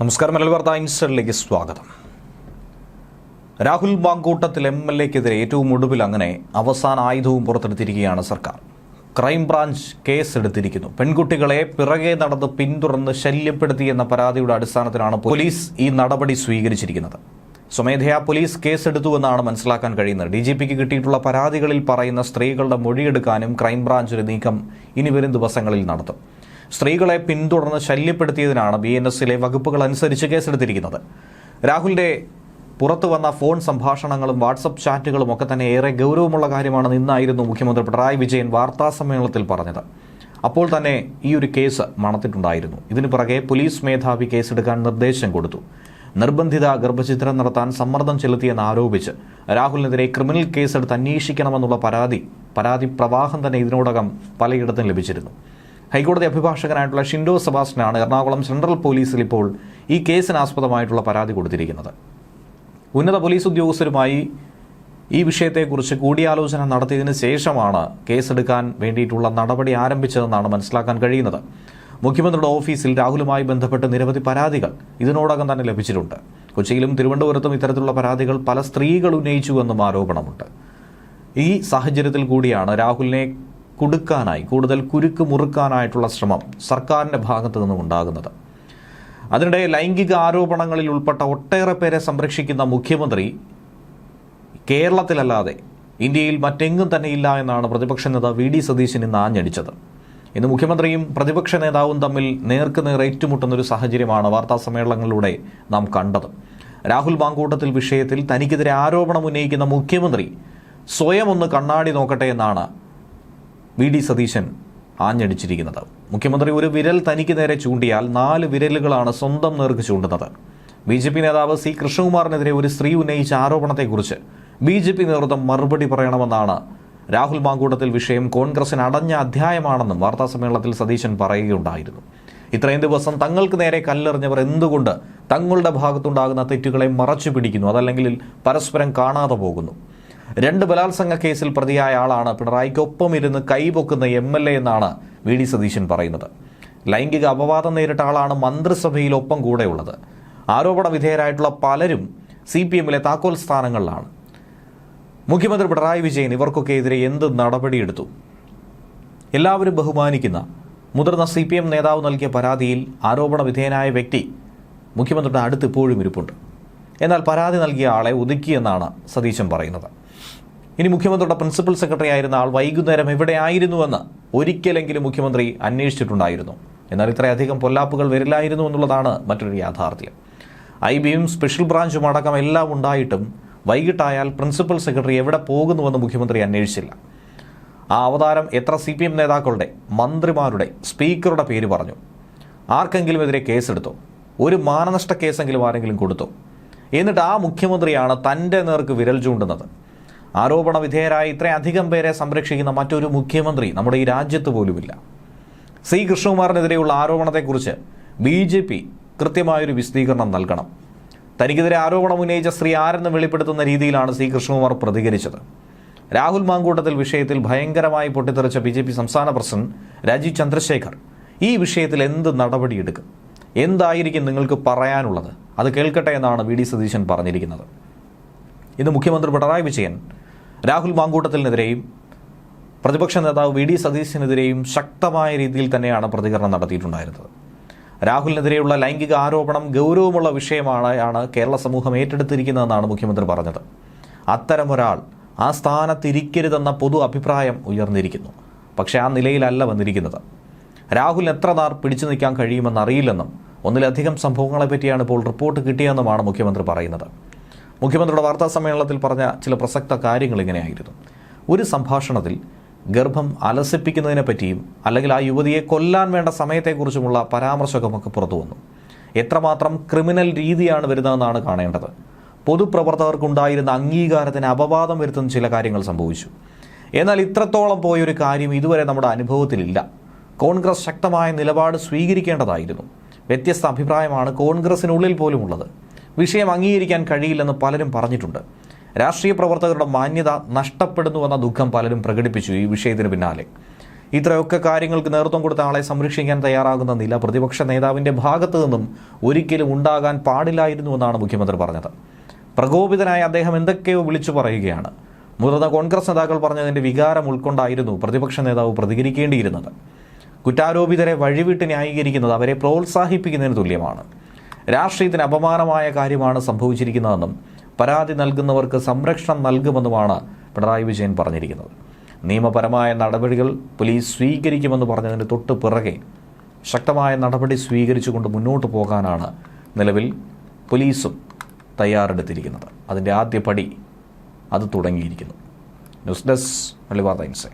നമസ്കാരം മലയാള വാർത്ത ഇൻസ്റ്ററിലേക്ക് സ്വാഗതം. രാഹുൽ ബാങ്കൂട്ടത്തിൽ എം എൽ എക്കെതിരെ ഏറ്റവും ഒടുവിൽ അങ്ങനെ അവസാന ആയുധവും പുറത്തെടുത്തിരിക്കുകയാണ് സർക്കാർ. ക്രൈംബ്രാഞ്ച് കേസ് എടുത്തിരിക്കുന്നു പെൺകുട്ടികളെ പിറകെ നടന്ന് പിന്തുടർന്ന് ശല്യപ്പെടുത്തിയെന്ന പരാതിയുടെ അടിസ്ഥാനത്തിലാണ് പോലീസ് ഈ നടപടി സ്വീകരിച്ചിരിക്കുന്നത്. സ്വമേധയാ പോലീസ് കേസെടുത്തുവെന്നാണ് മനസ്സിലാക്കാൻ കഴിയുന്നത്. ഡി ജി പിക്ക് കിട്ടിയിട്ടുള്ള പരാതികളിൽ പറയുന്ന സ്ത്രീകളുടെ മൊഴിയെടുക്കാനും ക്രൈംബ്രാഞ്ച് ഒരു നീക്കം ഇനി വരും ദിവസങ്ങളിൽ നടത്തും. സ്ത്രീകളെ പിന്തുടർന്ന് ശല്യപ്പെടുത്തിയതിനാണ് ബി എൻ എസിലെ വകുപ്പുകൾ അനുസരിച്ച് കേസെടുത്തിരിക്കുന്നത്. രാഹുലിന്റെ പുറത്തു വന്ന ഫോൺ സംഭാഷണങ്ങളും വാട്സപ്പ് ചാറ്റുകളും ഒക്കെ തന്നെ ഏറെ ഗൗരവമുള്ള കാര്യമാണ് നിന്നായിരുന്നു മുഖ്യമന്ത്രി പിണറായി വിജയൻ വാർത്താ സമ്മേളനത്തിൽ പറഞ്ഞത്. അപ്പോൾ തന്നെ ഈ ഒരു കേസ് മണത്തിട്ടുണ്ടായിരുന്നു. ഇതിനു പുറകെ പോലീസ് മേധാവി കേസെടുക്കാൻ നിർദ്ദേശം കൊടുത്തു. നിർബന്ധിത ഗർഭചിത്രം നടത്താൻ സമ്മർദ്ദം ചെലുത്തിയെന്ന് ആരോപിച്ച് രാഹുലിനെതിരെ ക്രിമിനൽ കേസെടുത്ത് അന്വേഷിക്കണമെന്നുള്ള പരാതി പരാതി പ്രവാഹം തന്നെ ഇതിനോടകം പലയിടത്തും ലഭിച്ചിരുന്നു. ഹൈക്കോടതി അഭിഭാഷകനായിട്ടുള്ള ഷിൻഡോ സെബാസ്റ്റനാണ് എറണാകുളം സെൻട്രൽ പോലീസിൽ ഇപ്പോൾ ഈ കേസിനാസ്പദമായിട്ടുള്ള പരാതി കൊടുത്തിരിക്കുന്നത്. ഉന്നത പോലീസ് ഉദ്യോഗസ്ഥരുമായി ഈ വിഷയത്തെക്കുറിച്ച് കൂടിയാലോചന നടത്തിയതിന് ശേഷമാണ് കേസെടുക്കാൻ വേണ്ടിയിട്ടുള്ള നടപടി ആരംഭിച്ചതെന്നാണ് മനസ്സിലാക്കാൻ കഴിയുന്നത്. മുഖ്യമന്ത്രിയുടെ ഓഫീസിൽ രാഹുലുമായി ബന്ധപ്പെട്ട് നിരവധി പരാതികൾ ഇതിനോടകം തന്നെ ലഭിച്ചിട്ടുണ്ട്. കൊച്ചിയിലും തിരുവനന്തപുരത്തും ഇത്തരത്തിലുള്ള പരാതികൾ പല സ്ത്രീകൾ ഉന്നയിച്ചുവെന്നും ആരോപണമുണ്ട്. ഈ സാഹചര്യത്തിൽ കൂടിയാണ് രാഹുലിനെ കുടുക്കാനായി കൂടുതൽ കുരുക്ക് മുറുക്കാനായിട്ടുള്ള ശ്രമം സർക്കാരിന്റെ ഭാഗത്തു നിന്നും ഉണ്ടാകുന്നത്. അതിനിടെ ലൈംഗിക ആരോപണങ്ങളിൽ ഉൾപ്പെട്ട ഒട്ടേറെ പേരെ സംരക്ഷിക്കുന്ന മുഖ്യമന്ത്രി കേരളത്തിലല്ലാതെ ഇന്ത്യയിൽ മറ്റെങ്ങും തന്നെ ഇല്ല എന്നാണ് പ്രതിപക്ഷ നേതാവ് വി ഡി സതീശൻ ഇന്ന് ആഞ്ഞടിച്ചത്. ഇന്ന് മുഖ്യമന്ത്രിയും പ്രതിപക്ഷ നേതാവും തമ്മിൽ നേർക്കുനേർ ഏറ്റുമുട്ടുന്ന ഒരു സാഹചര്യമാണ് വാർത്താ സമ്മേളനങ്ങളിലൂടെ നാം കണ്ടത്. രാഹുൽ മാങ്കൂട്ടത്തിൽ വിഷയത്തിൽ തനിക്കെതിരെ ആരോപണം ഉന്നയിക്കുന്ന മുഖ്യമന്ത്രി സ്വയം ഒന്ന് കണ്ണാടി നോക്കട്ടെ എന്നാണ് വി ഡി സതീശൻ ആഞ്ഞടിച്ചിരിക്കുന്നത്. മുഖ്യമന്ത്രി ഒരു വിരൽ തനിക്ക് നേരെ ചൂണ്ടിയാൽ നാല് വിരലുകളാണ് സ്വന്തം നേർക്ക് ചൂണ്ടുന്നത്. ബി ജെ പി നേതാവ് സി കൃഷ്ണകുമാറിനെതിരെ ഒരു സ്ത്രീ ഉന്നയിച്ച ആരോപണത്തെക്കുറിച്ച് ബി ജെ പി നേതൃത്വം മറുപടി പറയണമെന്നാണ് രാഹുൽ മാങ്കൂട്ടത്തിൽ വിഷയം കോൺഗ്രസിന് അടഞ്ഞ അധ്യായമാണെന്നും വാർത്താസമ്മേളനത്തിൽ സതീശൻ പറയുകയുണ്ടായിരുന്നു. ഇത്രയും ദിവസം തങ്ങൾക്ക് നേരെ കല്ലെറിഞ്ഞവർ എന്തുകൊണ്ട് തങ്ങളുടെ ഭാഗത്തുണ്ടാകുന്ന തെറ്റുകളെ മറച്ചു പിടിക്കുന്നു അതല്ലെങ്കിൽ പരസ്പരം കാണാതെ പോകുന്നു? രണ്ട് ബലാത്സംഗ കേസിൽ പ്രതിയായ ആളാണ് പിണറായിക്കൊപ്പം ഇരുന്ന് കൈപൊക്കുന്ന എം എൽ എ എന്നാണ് വി ഡി സതീശൻ പറയുന്നത്. ലൈംഗിക അപവാദം നേരിട്ട ആളാണ് മന്ത്രിസഭയിൽ ഒപ്പം കൂടെയുള്ളത്. ആരോപണ വിധേയരായിട്ടുള്ള പലരും സി പി എമ്മിലെ താക്കോൽ സ്ഥാനങ്ങളിലാണ്. മുഖ്യമന്ത്രി പിണറായി വിജയൻ ഇവർക്കൊക്കെ എതിരെ എന്ത് നടപടിയെടുത്തു? എല്ലാവരും ബഹുമാനിക്കുന്ന മുതിർന്ന സി പി എം നേതാവ് നൽകിയ പരാതിയിൽ ആരോപണ വിധേയനായ വ്യക്തി മുഖ്യമന്ത്രിയുടെ അടുത്ത് ഇപ്പോഴും ഇരിപ്പുണ്ട്. എന്നാൽ പരാതി നൽകിയ ആളെ ഒതുക്കിയെന്നാണ് സതീശൻ പറയുന്നത്. ഇനി മുഖ്യമന്ത്രിയുടെ പ്രിൻസിപ്പൽ സെക്രട്ടറി ആയിരുന്ന ആൾ വൈകുന്നേരം എവിടെയായിരുന്നുവെന്ന് ഒരിക്കലെങ്കിലും മുഖ്യമന്ത്രി അന്വേഷിച്ചിട്ടുണ്ടായിരുന്നു. എന്നാൽ ഇത്രയധികം പൊല്ലാപ്പുകൾ വരില്ലായിരുന്നു എന്നുള്ളതാണ് മറ്റൊരു യാഥാർത്ഥ്യം. ഐ ബിയും സ്പെഷ്യൽ ബ്രാഞ്ചും അടക്കം എല്ലാം ഉണ്ടായിട്ടും വൈകിട്ടായാൽ പ്രിൻസിപ്പൽ സെക്രട്ടറി എവിടെ പോകുന്നുവെന്ന് മുഖ്യമന്ത്രി അന്വേഷിച്ചില്ല. ആ അവതാരം എത്ര സി പി എം നേതാക്കളുടെ മന്ത്രിമാരുടെ സ്പീക്കറുടെ പേര് പറഞ്ഞു. ആർക്കെങ്കിലും എതിരെ കേസെടുത്തോ? ഒരു മാനനഷ്ട കേസെങ്കിലും ആരെങ്കിലും കൊടുത്തു? എന്നിട്ട് ആ മുഖ്യമന്ത്രിയാണ് തന്റെ നേർക്ക് വിരൽ ചൂണ്ടുന്നത്. ആരോപണ വിധേയരായ ഇത്രയധികം പേരെ സംരക്ഷിക്കുന്ന മറ്റൊരു മുഖ്യമന്ത്രി നമ്മുടെ ഈ രാജ്യത്ത് പോലുമില്ല. സി. കൃഷ്ണകുമാറിനെതിരെയുള്ള ആരോപണത്തെക്കുറിച്ച് ബി ജെ പി കൃത്യമായൊരു വിശദീകരണം നൽകണം. തനിക്കെതിരെ ആരോപണം ഉന്നയിച്ച ശ്രീ ആരെന്ന് വെളിപ്പെടുത്തുന്ന രീതിയിലാണ് സി. കൃഷ്ണകുമാർ പ്രതികരിച്ചത്. രാഹുൽ മാങ്കൂട്ടത്തിൽ വിഷയത്തിൽ ഭയങ്കരമായി പൊട്ടിത്തെറിച്ച ബി ജെ പി സംസ്ഥാന പ്രസിഡന്റ് രാജീവ് ചന്ദ്രശേഖർ ഈ വിഷയത്തിൽ എന്ത് നടപടിയെടുക്കും? എന്തായിരിക്കും നിങ്ങൾക്ക് പറയാനുള്ളത്? അത് കേൾക്കട്ടെ എന്നാണ് വി ഡി സതീശൻ പറഞ്ഞിരിക്കുന്നത്. ഇന്ന് മുഖ്യമന്ത്രി പിണറായി വിജയൻ രാഹുൽ മാങ്കൂട്ടത്തിനെതിരെയും പ്രതിപക്ഷ നേതാവ് വി ഡി സതീശിനെതിരെയും ശക്തമായ രീതിയിൽ തന്നെയാണ് പ്രതികരണം നടത്തിയിട്ടുണ്ടായിരുന്നത്. രാഹുലിനെതിരെയുള്ള ലൈംഗിക ആരോപണം ഗൗരവമുള്ള വിഷയമാണ് കേരള സമൂഹം ഏറ്റെടുത്തിരിക്കുന്നതെന്നാണ് മുഖ്യമന്ത്രി പറഞ്ഞത്. അത്തരമൊരാൾ ആ സ്ഥാനത്തിരിക്കരുതെന്ന പൊതു അഭിപ്രായം ഉയർന്നിരിക്കുന്നു. പക്ഷേ ആ നിലയിലല്ല വന്നിരിക്കുന്നത്. രാഹുലിന് എത്ര നാർ പിടിച്ചു നിൽക്കാൻ കഴിയുമെന്നറിയില്ലെന്നും ഒന്നിലധികം സംഭവങ്ങളെപ്പറ്റിയാണ് ഇപ്പോൾ റിപ്പോർട്ട് കിട്ടിയതെന്നുമാണ് മുഖ്യമന്ത്രി പറയുന്നത്. മുഖ്യമന്ത്രിയുടെ വാർത്താ സമ്മേളനത്തിൽ പറഞ്ഞ ചില പ്രസക്ത കാര്യങ്ങൾ ഇങ്ങനെയായിരുന്നു. ഒരു സംഭാഷണത്തിൽ ഗർഭം അലസിപ്പിക്കുന്നതിനെ പറ്റിയും അല്ലെങ്കിൽ ആ യുവതിയെ കൊല്ലാൻ വേണ്ട സമയത്തെക്കുറിച്ചുമുള്ള പരാമർശകമൊക്കെ പുറത്തു വന്നു. എത്രമാത്രം ക്രിമിനൽ രീതിയാണ് വരുന്നതെന്നാണ് കാണേണ്ടത്. പൊതുപ്രവർത്തകർക്കുണ്ടായിരുന്ന അംഗീകാരത്തിന് അപവാദം വരുത്തുന്ന ചില കാര്യങ്ങൾ സംഭവിച്ചു. എന്നാൽ ഇത്രത്തോളം പോയൊരു കാര്യം ഇതുവരെ നമ്മുടെ അനുഭവത്തിലില്ല. കോൺഗ്രസ് ശക്തമായ നിലപാട് സ്വീകരിക്കേണ്ടതായിരുന്നു. വ്യത്യസ്ത അഭിപ്രായമാണ് കോൺഗ്രസിനുള്ളിൽ പോലും ഉള്ളത് വിഷയം അംഗീകരിക്കാൻ കഴിയില്ലെന്ന് പലരും പറഞ്ഞിട്ടുണ്ട്. രാഷ്ട്രീയ പ്രവർത്തകരുടെ മാന്യത നഷ്ടപ്പെടുന്നുവെന്ന ദുഃഖം പലരും പ്രകടിപ്പിച്ചു ഈ വിഷയത്തിന് പിന്നാലെ. ഇത്രയൊക്കെ കാര്യങ്ങൾക്ക് നേതൃത്വം കൊടുത്ത ആളെ സംരക്ഷിക്കാൻ തയ്യാറാകുന്ന നില പ്രതിപക്ഷ നേതാവിന്റെ ഭാഗത്തു നിന്നും ഒരിക്കലും ഉണ്ടാകാൻ പാടില്ലായിരുന്നു എന്നാണ് മുഖ്യമന്ത്രി പറഞ്ഞത്. പ്രകോപിതനായ അദ്ദേഹം എന്തൊക്കെയോ വിളിച്ചു പറയുകയാണ്. മുതിർന്ന കോൺഗ്രസ് നേതാക്കൾ പറഞ്ഞതിന്റെ വികാരം ഉൾക്കൊണ്ടായിരുന്നു പ്രതിപക്ഷ നേതാവ് പ്രതികരിക്കേണ്ടിയിരുന്നത്. കുറ്റാരോപിതരെ വഴിവിട്ട് ന്യായീകരിക്കുന്നത് അവരെ പ്രോത്സാഹിപ്പിക്കുന്നതിന് തുല്യമാണ്. രാഷ്ട്രീയത്തിന് അപമാനമായ കാര്യമാണ് സംഭവിച്ചിരിക്കുന്നതെന്നും പരാതി നൽകുന്നവർക്ക് സംരക്ഷണം നൽകുമെന്നുമാണ് പിണറായി വിജയൻ പറഞ്ഞിരിക്കുന്നത്. നിയമപരമായ നടപടികൾ പോലീസ് സ്വീകരിക്കുമെന്ന് പറഞ്ഞതിന് തൊട്ട് പിറകെ ശക്തമായ നടപടി സ്വീകരിച്ചുകൊണ്ട് മുന്നോട്ട് പോകാനാണ് നിലവിൽ പോലീസും തയ്യാറെടുത്തിരിക്കുന്നത്. അതിന്റെ ആദ്യ പടി അത് തുടങ്ങിയിരിക്കുന്നു. News desk Malabar times.